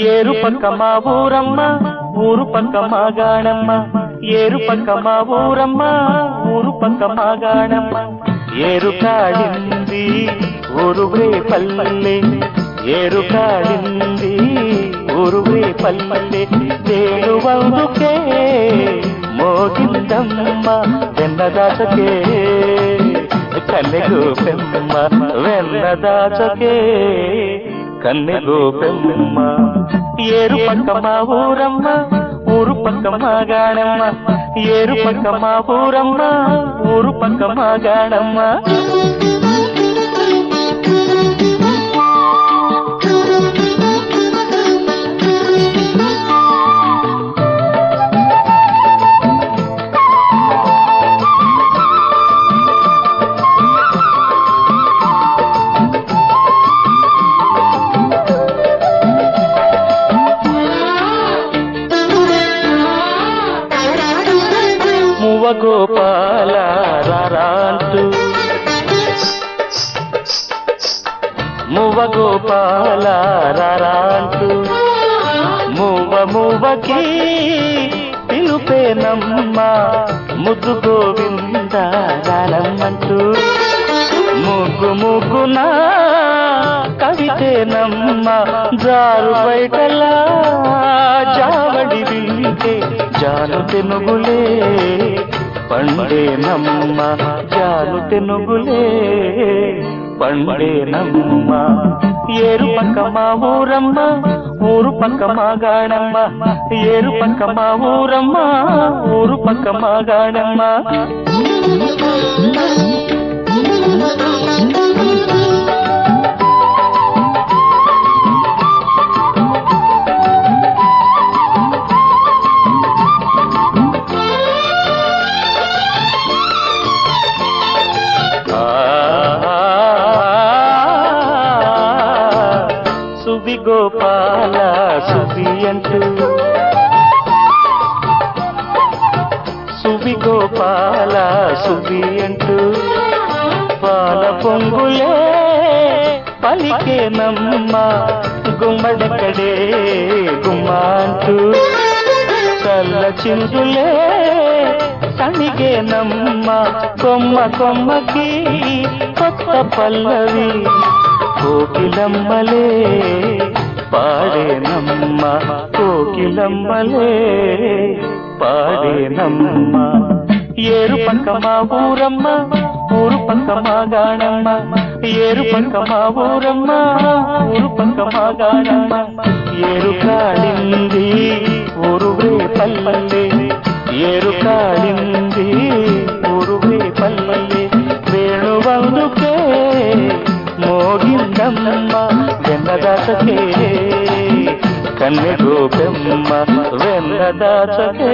పక్క మా ఊరమ్మ ఊరు పక్క మా గాణమ్మ ఏరు పక్క మా ఊరమ్మ ఊరు పక్క మా గాణమ్మ ఏరు కాడింది ఊరువే పల్లె ఏరు కాడింది ఊరువే పల్లె. వేణువందుకే మోగిందమ్మ వెన్నదాసకే కన్నెగు పెమ్మ వెన్నదాసకే కన్నెగు పెమ్మ ఏరు పక్క మా ఊరమ్మ. ఊరు పక్క మా గాణమ్మ ఏరు పక్క మా ఊరమ్మ. ఊరు పక్క మా గాణమ్మ గోపాల రారాంతు మువ గోపాల రారాంటూ మువ్వ మువ్వకి పిలుపేనమ్మ ముద్దు గోవింద రానమ్మంటూ ముగ్గు ముగ్గున కవితేనమ్మ జారు బయటలా జావడి వింటే జాను తెనుగులే పండే నమ్మ జాను తెనుగులే పండే నమ్మ ఏరు పక్క మా ఊరమ్మ ఊరు పక్క మా గాణమ్మ ఏరు పక్క మా ఊరమ్మ ఊరు పక్క మా గాణమ్మ సువి గోపాల సువి అంటూ. సువి గోపాల సువి అంటూ. పాల పొంగులే పలికే నమ్మ గుమ్మడకడే గుమ్మ అంటూ. చల్ల చిందులే తనిగే నమ్మ కొమ్మ కొమ్మకి కొత్త పల్లవి. కోకిలమ్మలే పాడే నమ్మ కోకిలమ్మలే పాడే నమ్మ. ఏరు పక్క మా ఊరమ్మ ఊరు పక్క మా గాణమ్మ ఏరు పక్క మా ఊరమ్మ ఊరు పక్క మా గాణమ్మ ఏరు కాడింది ఊరువే పల్లె. ఏరు కాడింది మోగిందమ్మ వెన్నదాసకే. కన్నె గోపెమ్మ వెన్నదాసకే.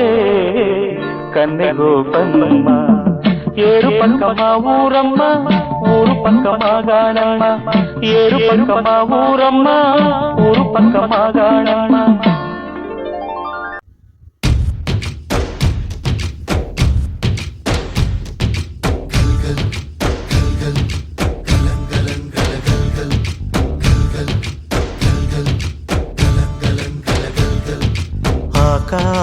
కన్నె గోపమ్మ ఏరు పక్క మా ఊరమ్మ ఊరు పక్క మా గాణమ్మ ఏరు పక్క మా ఊరమ్మ ఊరు పక్క మా గాణమ్మ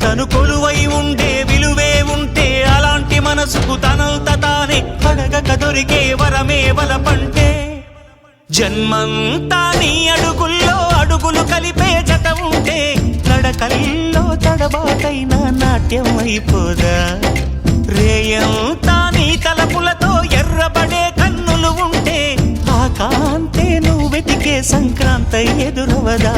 తను కొలువై ఉండే విలువే ఉంటే అలాంటి మనసుకు తనంత తానే అడగక దొరికే వరమే వలపంటే. జన్మంతా నీ అడుగుల్లో అడుగులు కలిపే జత ఉంటే నడకల్లో తడబాటైన నాట్యం అయిపోదా? రేయంతా నీ తలపులతో ఎర్రబడే కన్నులు ఉంటే ఆ కాంతే నువ్వు వెతికే సంక్రాంతి ఎదురవదా?